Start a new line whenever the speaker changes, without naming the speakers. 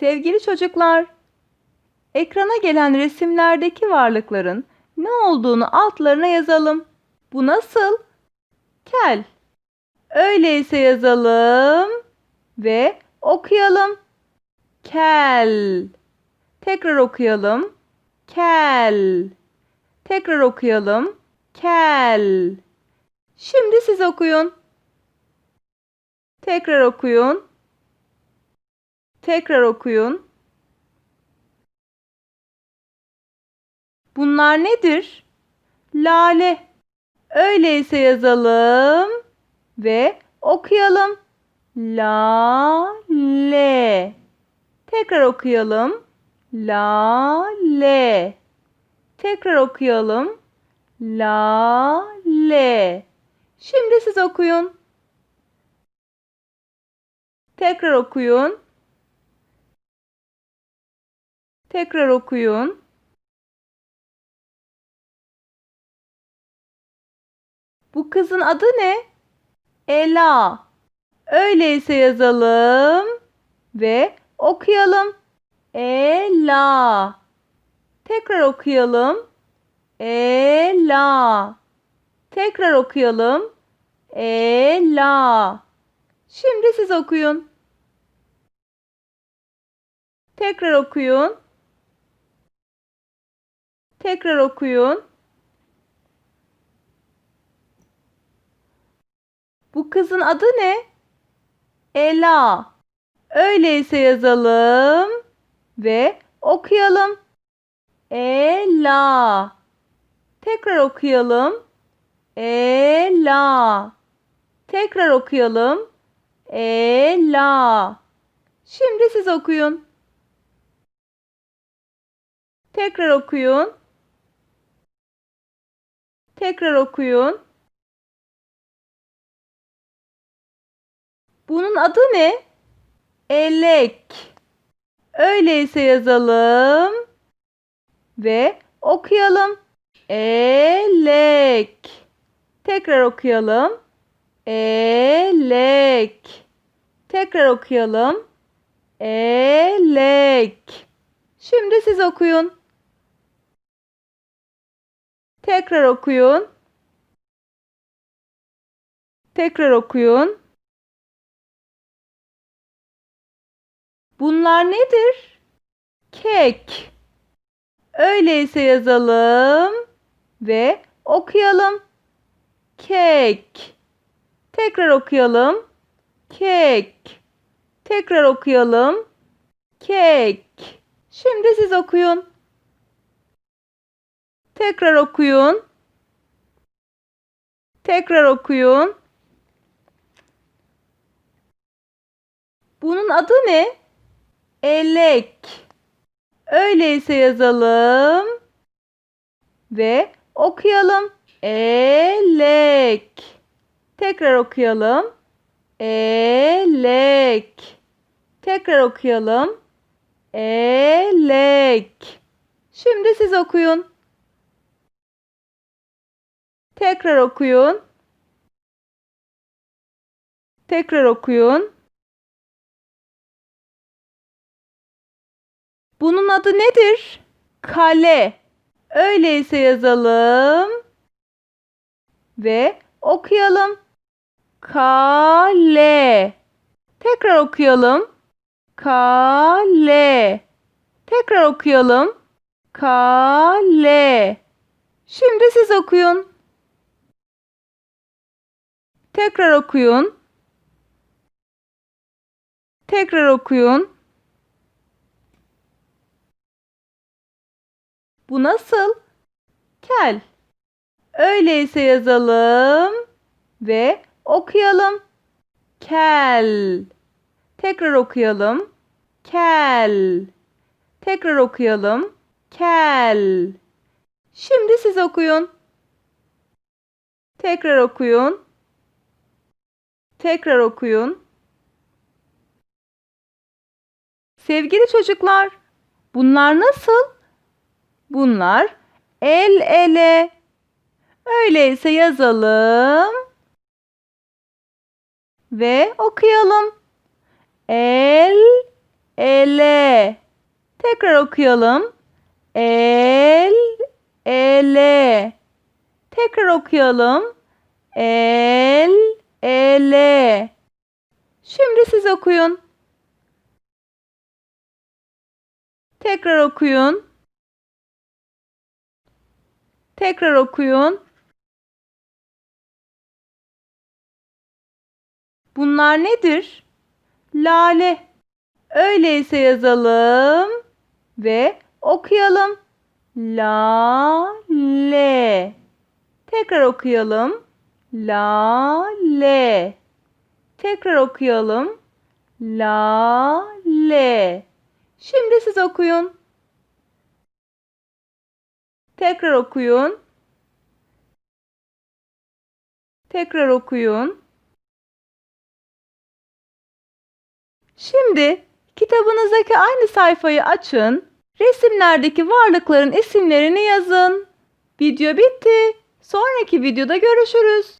Sevgili çocuklar, ekrana gelen resimlerdeki varlıkların ne olduğunu altlarına yazalım. Bu nasıl? Kel. Öyleyse yazalım ve okuyalım. Kel. Tekrar okuyalım. Kel. Tekrar okuyalım. Kel. Şimdi siz okuyun. Tekrar okuyun. Tekrar okuyun. Bunlar nedir? Lale. Öyleyse yazalım ve okuyalım. Lale. Tekrar okuyalım. Lale. Tekrar okuyalım. Lale. Şimdi siz okuyun. Tekrar okuyun. Tekrar okuyun. Bu kızın adı ne? Ela. Öyleyse yazalım ve okuyalım. Ela. Tekrar okuyalım. Ela. Tekrar okuyalım. Ela. Şimdi siz okuyun. Tekrar okuyun. Tekrar okuyun. Bu kızın adı ne? Ela. Öyleyse yazalım ve okuyalım. Ela. Tekrar okuyalım. Ela. Tekrar okuyalım. Ela. Şimdi siz okuyun. Tekrar okuyun. Tekrar okuyun. Bunun adı ne? Elek. Öyleyse yazalım ve okuyalım. Elek. Tekrar okuyalım. Elek. Tekrar okuyalım. Elek. Şimdi siz okuyun. Tekrar okuyun. Tekrar okuyun. Bunlar nedir? Kek. Öyleyse yazalım ve okuyalım. Kek. Tekrar okuyalım. Kek. Tekrar okuyalım. Kek. Şimdi siz okuyun. Tekrar okuyun. Tekrar okuyun. Bunun adı ne? Elek. Öyleyse yazalım ve okuyalım. Elek. Tekrar okuyalım. Elek. Tekrar okuyalım. Elek. Şimdi siz okuyun. Tekrar okuyun. Tekrar okuyun. Bunun adı nedir? Kale. Öyleyse yazalım ve okuyalım. Kale. Tekrar okuyalım. Kale. Tekrar okuyalım. Kale. Şimdi siz okuyun. Tekrar okuyun. Tekrar okuyun. Bu nasıl? Kel. Öyleyse yazalım ve okuyalım. Kel. Tekrar okuyalım. Kel. Tekrar okuyalım. Kel. Şimdi siz okuyun. Tekrar okuyun. Tekrar okuyun. Sevgili çocuklar, bunlar nasıl? Bunlar el ele. Öyleyse yazalım ve okuyalım. El ele. Tekrar okuyalım. El, ele. Tekrar okuyalım. El, ele. Şimdi siz okuyun. Tekrar okuyun. Tekrar okuyun. Bunlar nedir? Lale. Öyleyse yazalım ve okuyalım. Lale. Tekrar okuyalım. Lale. Tekrar okuyalım. Lale. Şimdi siz okuyun. Tekrar okuyun. Tekrar okuyun. Şimdi kitabınızdaki aynı sayfayı açın. Resimlerdeki varlıkların isimlerini yazın. Video bitti. Sonraki videoda görüşürüz.